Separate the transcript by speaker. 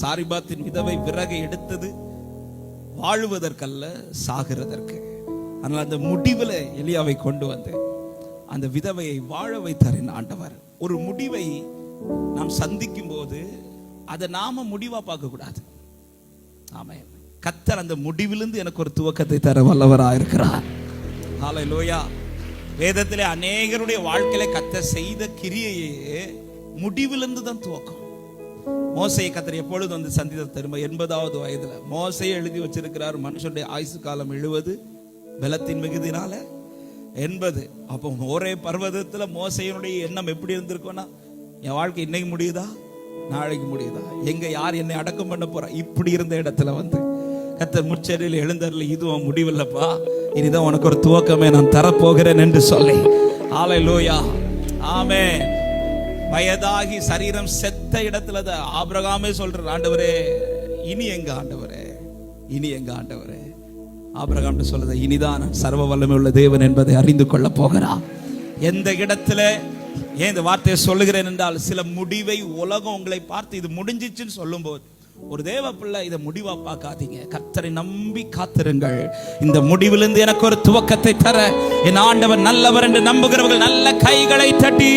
Speaker 1: சாரிபாத்தின் விதவை விறகை எடுத்தது வாழ்வதற்கல்ல சாகிறதற்கு. ஆனால் அந்த முடிவில் எலியாவை கொண்டு வந்து அந்த விதவையை வாழ வைத்தாரின் ஆண்டவர். ஒரு முடிவை நாம் சந்திக்கும் போது அதை நாம முடிவா பார்க்க கூடாது ஆமே கத்தர் அந்த முடிவிலிருந்து எனக்கு ஒரு துவக்கத்தை தர வல்லவராக இருக்கிறார். ஹalleluya வேதத்திலே அநேகருடைய வாழ்க்கையில கத்தர் செய்த கிரியையே முடிவிலிருந்து தான் துவக்கம். மோசையை கத்தர் எப்பொழுது வந்து சந்தித்த திரும்ப எண்பதாவது வயதுல. மோசையை எழுதி வச்சிருக்கிறார் மனுஷனுடைய ஆயுசு காலம் எழுவது பலத்தின் மிகுதினால எண்பது. அப்போ ஒரே பர்வதத்துல மோசையினுடைய எண்ணம் எப்படி இருந்திருக்கும்னா என் வாழ்க்கை இன்னைக்கு முடியுதா? நாளைக்கு முடியுதா? எங்க யார் என்னை அடக்கம் பண்ண போறா? இப்படி இருந்த இடத்துல வந்து கத்தர் முச்சரியில் எழுந்தரில் இதுவும் முடிவில்லப்பா. இனிதான் உனக்கு ஒரு துவக்கமே நான் தரப்போகிறேன் என்று சொல்லி. ஆலை லூயா ஆமே வயதாகி சரீரம் செத்த இடத்துல தான் ஆபிரகாமே சொல்ற ஆண்டவரே இனி எங்க ஆண்டவரே? இனி எங்க ஆண்டவரே? ஆபிரகாம் சொல்றது இனிதான் நான் சர்வ வல்லமை உள்ள தேவன் என்பதை அறிந்து கொள்ள போகிறான் எந்த இடத்துல? ஏன் இந்த வார்த்தையை சொல்லுகிறேன் என்றால் சில முடிவை உலகம் உங்களை பார்த்து இது முடிஞ்சிச்சுன்னு சொல்லும்போது ஒரு தேவ பிள்ளை இதை முடிவா பார்க்காதீங்க. கத்தரை நம்பி காத்திருங்கள். இந்த முடிவிலிருந்து எனக்கு ஒரு துவக்கத்தை தர என் ஆண்டவர் நல்லவர் என்று நம்புகிறவர்கள் நல்ல கைகளை தட்டி